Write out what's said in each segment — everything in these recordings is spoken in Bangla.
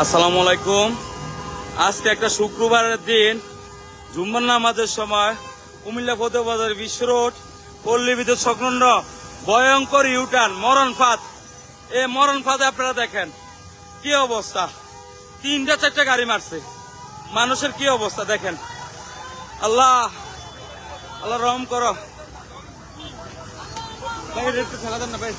আসসালামু আলাইকুম। আজকে একটা শুক্রবারের দিন, জুম্মার নামাজের সময় কুমিল্লা ফতেবাজার বিশ্ব রোড, পল্লী বিদ্যুৎ সংলগ্ন ভয়ঙ্কর ইউটার্ন মরণ ফাঁদ। এ মরণ ফাঁদে আপনারা দেখেন, কি অবস্থা? তিনটা, চারটা গাড়ি মারছে। মানুষের কি অবস্থা দেখেন? আল্লাহ আল্লাহ রহম করো। একটু দেন না ভাই।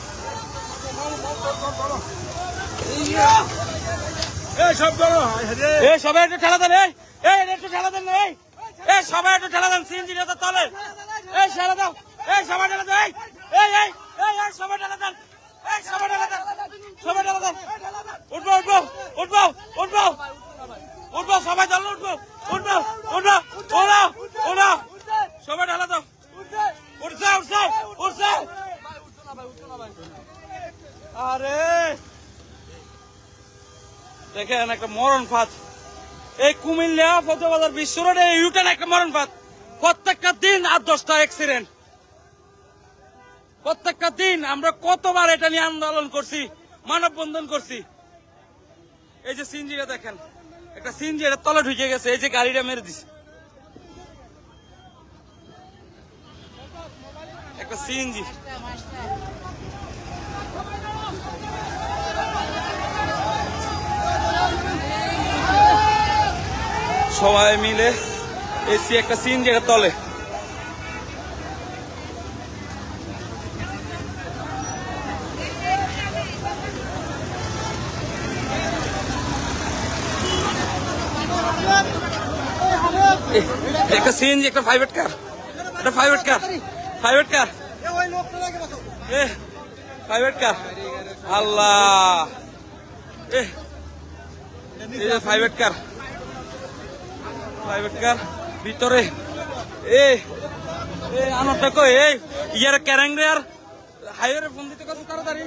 এই সবাই একটু ঠেলা দেন এই এই একটু ঠেলা দেন এই। এই সবাই একটু ঠেলা দেন সিএনজি তো তলে। এই ঠেলা দাও। এই সবাই ঠেলা দেন এই। এই এই এই সবাই ঠেলা দেন। এই সবাই ঠেলা দেন। সবাই ঠেলা দেন। উঠবো উঠবো উঠবো উঠবো। উঠবো সবাই চলো উঠবো। উঠবো উঠবো উঠো উঠো সবাই ঠেলা দাও। উঠছে উঠছে উঠছে। আরে দেখেন একটা মরণ ফাঁদ। এই কুমিল্লা ফতেবাজার বিশ্ব রোডে এই ইউটার্ন একটা মরণ ফাঁদ। প্রত্যেকটা দিন আট দশটা অ্যাক্সিডেন্ট প্রত্যেকটা দিন আমরা কতবার এটা নিয়ে আন্দোলন করছি, মানববন্ধন করছি। এই যে সিনজিটা দেখেন, একটা সিনজি এটা তলে ঢুকে গেছে, এই যে গাড়িটা মেরে দিছে। একটা সিএনজি। সবাই মিলে এসি একটা সিন যেটা তলে। একটা সিএনজি একটা প্রাইভেট কার একটা প্রাইভেট কার প্রাইভেট কার এ প্রাইভেট কার আল্লাহ। এ প্রাইভেট কার প্রাইভেট কার ভিতরে। এ এ আনন্দটা কই এই ইয়ার হাইওয়ে ফোন দিতে কত তাড়াতাড়ি?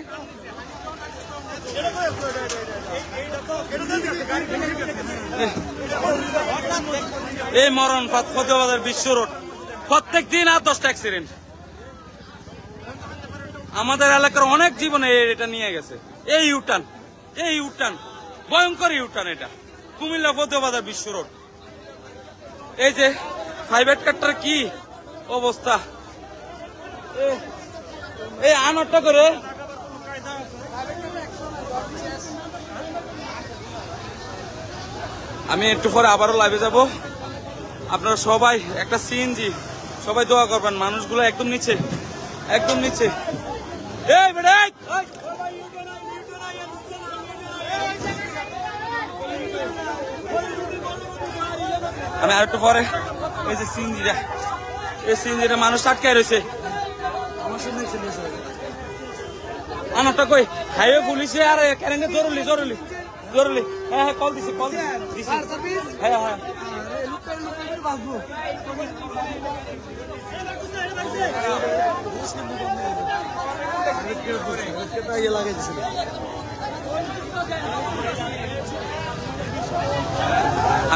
এই মরণ, ফাত ফতেবাজার বিশ্ব রোড। প্রত্যেক দিন আর দশটা অ্যাক্সিডেন্ট আমাদের এলাকার অনেক জীবনে এটা নিয়ে গেছে। এই ইউটান এই ইউটান ভয়ঙ্কর ইউটান এটা। কুমিল্লা ফতেবাজার বিশ্ব রোড। এই যে প্রাইভেট কারটার কি অবস্থা? এই আনারটা করে। আমি একটু পরে আবারও লাইভে যাব। আপনারা সবাই একটা সিএনজি সবাই দোয়া করবেন, মানুষগুলো একদম নিচে একদম নিচে। এই। আমি আর একটু পরে এই যে সিএনজিটা এই সিএনজিটা মানুষ আটকায় রয়েছে। আনারটা কই? হাইওয়ে পুলিশে আর কেরেঙ্গে জরুরি জরুরি জরুরি। হ্যাঁ হ্যাঁ কল দিছি কল দিছি। হ্যাঁ হ্যাঁ।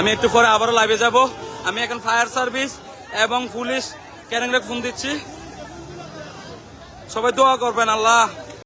আমি একটু পরে আবারও লাইভে যাব। আমি এখন ফায়ার সার্ভিস এবং পুলিশ ক্যারেঙ্গে ফোন দিচ্ছি। সবাই দোয়া করবেন, আল্লাহ।